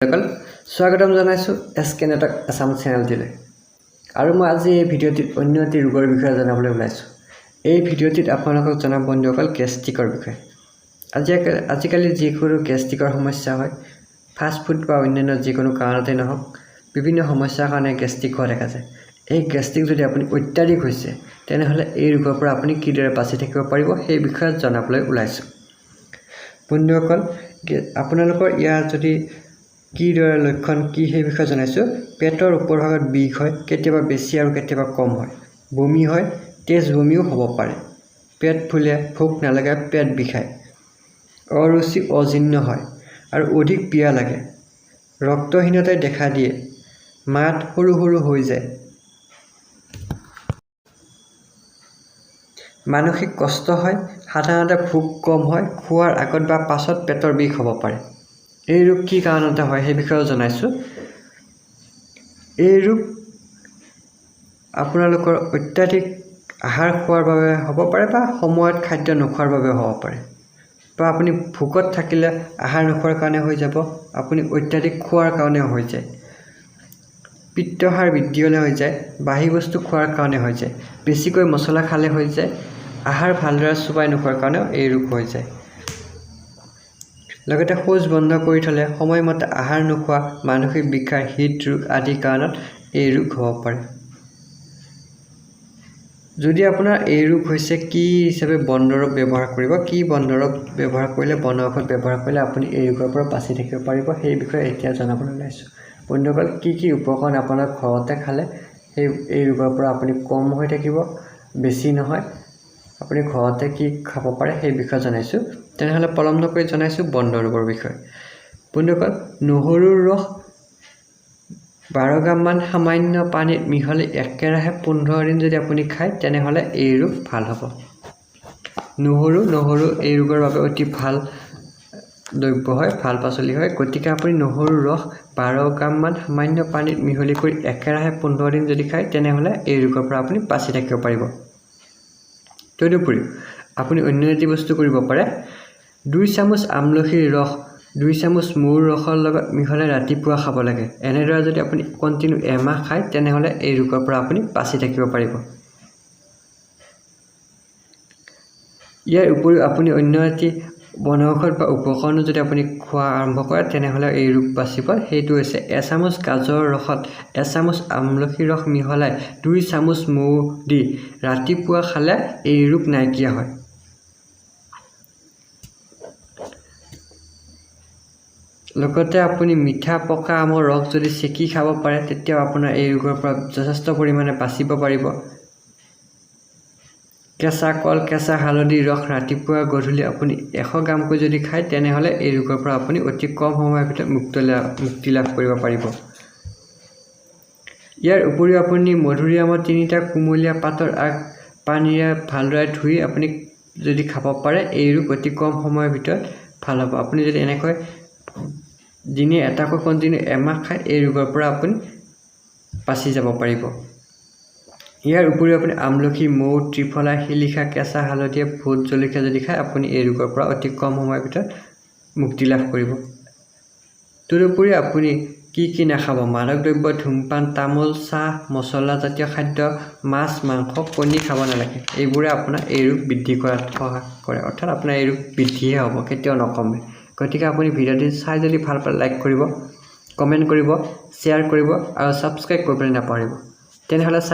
সকল স্বাগতম জনাইছোঁ এছ কে নেটক আছাম চেনেলটিলৈ আৰু মই আজি এই ভিডিঅ'টিত অন্য এটি ৰোগৰ বিষয়ে জনাবলৈ ওলাইছোঁ। এই ভিডিঅ'টিত আপোনালোকক জনাম বন্ধুসকল গেষ্ট্ৰিকৰ বিষয়ে। আজি আজিকালি যিকোনো গেষ্ট্ৰিকৰ সমস্যা হয়। ফাষ্ট ফুড বা অন্যান্য যিকোনো কাৰণতেই নহওক বিভিন্ন সমস্যাৰ কাৰণে গেষ্ট্ৰিক হোৱা দেখা যায়। এই গেষ্ট্ৰিক যদি আপুনি অত্যাধিক হৈছে তেনেহ'লে এই ৰোগৰ পৰা আপুনি কিদৰে বাচি থাকিব পাৰিব সেই বিষয়ে জনাবলৈ ওলাইছোঁ। বন্ধুসকল আপোনালোকৰ ইয়াৰ যদি কিদৰে লক্ষণ কি সেই বিষয়ে জনাইছোঁ। পেটৰ ওপৰভাগত বিষ হয় কেতিয়াবা বেছি আৰু কেতিয়াবা কম হয়। বমি হয় তেজ বমিও হ'ব পাৰে। পেট ফুলে ভোক নালাগে পেট বিষায়। অৰুচি অজীৰ্ণ হয় আৰু অধিক পিয়াহ লাগে। ৰক্তহীনতাই দেখা দিয়ে। মাত সৰু সৰু হৈ যায়। মানসিক কষ্ট হয় সাধাৰণতে ভোক কম হয় খোৱাৰ আগত বা পাছত পেটৰ বিষ হ'ব পাৰে। এই ৰোগ কি কাৰণতে হয় সেই বিষয়েও জনাইছোঁ এই ৰোগ আপোনালোকৰ অত্যাধিক আহাৰ খোৱাৰ বাবে হ'ব পাৰে বা সময়ত খাদ্য নোখোৱাৰ বাবেও হ'ব পাৰে? বা আপুনি ভোকত থাকিলে আহাৰ নোখোৱাৰ কাৰণে হৈ যাব আপুনি অত্যাধিক খোৱাৰ কাৰণেও হৈ যায়। পিত্তহাৰ হ'লে হৈ যায় বাঢ়ি বস্তু খোৱাৰ কাৰণে হৈ যায়। বেছিকৈ মছলা খালে হৈ যায় আহাৰ ভালদৰে চোবাই নোখোৱাৰ কাৰণেও এই ৰোগ হৈ যায়। লগতে শৌচ বন্ধ কৰি থ'লে সময়মতে আহাৰ নোখোৱা মানসিক বিকাৰ হৃদৰোগ আদি কাৰণত এই ৰোগ হ'ব পাৰে। যদি আপোনাৰ এই ৰোগ হৈছে কি হিচাপে বন দৰৱ ব্যৱহাৰ কৰিব? কি বন দৰৱ ব্যৱহাৰ কৰিলে বন ঔষধ ব্যৱহাৰ কৰিলে আপুনি এই ৰোগৰ পৰা বাচি থাকিব পাৰিব? সেই বিষয়ে এতিয়া জনাবলৈ ওলাইছোঁ। বন্ধুসকল কি কি উপকৰণ আপোনাৰ ঘৰতে খালে সেই এই ৰোগৰ পৰা আপুনি কম হৈ থাকিব বেছি নহয়। আপুনি ঘৰতে কি খাব পাৰে সেই বিষয়ে জনাইছোঁ। তেনেহ'লে পলম নকৰি জনাইছোঁ বন দৰৱৰ বিষয়ে। বন্ধুসকল নহৰুৰ ৰস বাৰ গ্ৰামমান সামান্য পানীত মিহলি একেৰাহে পোন্ধৰ দিন যদি আপুনি খায় তেনেহ'লে এই ৰোগ ভাল হ'ব। নহৰু নহৰু এই ৰোগৰ বাবে অতি ভাল দ্ৰব্য হয় ভাল পাচলি হয়। গতিকে আপুনি নহৰুৰ ৰস বাৰ গ্ৰামমান সামান্য পানীত মিহলি কৰি একেৰাহে পোন্ধৰ দিন যদি খায় তেনেহ'লে এই ৰোগৰ পৰা আপুনি বাচি থাকিব পাৰিব। তদুপৰি আপুনি অন্য এটি বস্তু কৰিব পাৰে। দুই চামুচ আমলখিৰ ৰস দুই চামুচ মৌৰ ৰসৰ লগত মিহলাই ৰাতিপুৱা খাব লাগে। এনেদৰে যদি আপুনি কণ্টিনিউ এমাহ খায় তেনেহ'লে এই ৰোগৰ পৰা আপুনি বাচি থাকিব পাৰিব। ইয়াৰ উপৰিও আপুনি অন্য এটি বনৌষধ বা উপকৰণো যদি আপুনি খোৱা আৰম্ভ কৰে তেনেহ'লে এই ৰোগ বাচিব। সেইটো হৈছে এচামুচ গাজৰৰ ৰসত এচামুচ আমলখি ৰস মিহলাই দুই চামুচ মৌ দি ৰাতিপুৱা খালে এই ৰোগ নাইকিয়া হয়। লগতে আপুনি মিঠা পকা আমৰ ৰস যদি চেকি খাব পাৰে তেতিয়াও আপোনাৰ এই ৰোগৰ পৰা যথেষ্ট পৰিমাণে বাচিব পাৰিব। কেঁচা কল কেঁচা হালধিৰ ৰস ৰাতিপুৱা গধূলি আপুনি এশ গ্ৰামকৈ যদি খায় তেনেহ'লে এই ৰোগৰ পৰা আপুনি অতি কম সময়ৰ ভিতৰত মুক্ত মুক্তি লাভ কৰিব পাৰিব। ইয়াৰ উপৰিও আপুনি মধুৰিআমৰ তিনিটা কুমলীয়া পাতৰ আগ পানীৰে ভালদৰে ধুই আপুনি যদি খাব পাৰে এই ৰোগ অতি কম সময়ৰ ভিতৰত ভাল হ'ব। আপুনি যদি এনেকৈ দিনে এটাকৈ কণ্টিনিউ এমাহ খায় এই ৰোগৰ পৰা আপুনি বাচি যাব পাৰিব। ইয়াৰ উপৰিও আপুনি আমলখি মৌ ত্ৰিফলা শিলিখা কেঁচা হালধিয়ে ভোট জলকীয়া যদি খায় আপুনি এই ৰোগৰ পৰা অতি কম সময়ৰ ভিতৰত মুক্তি লাভ কৰিব। তদুপৰি আপুনি কি কি নাখাব? মাদক দ্ৰব্য ধূমপান তামোল চাহ মছলাজাতীয় খাদ্য মাছ মাংস কণী খাব নালাগে। এইবোৰে আপোনাৰ এই ৰোগ বৃদ্ধি কৰাত সহায় কৰে। অৰ্থাৎ আপোনাৰ এই ৰোগ বৃদ্ধিহে হ'ব কেতিয়াও নকমে। গতিকে আপুনি ভিডিঅ'টি চাই যদি ভাল পালে লাইক কৰিব কমেণ্ট কৰিব শ্বেয়াৰ কৰিব আৰু ছাবস্ক্ৰাইব কৰিবলৈ নাপাহৰিব। তেনেহ'লে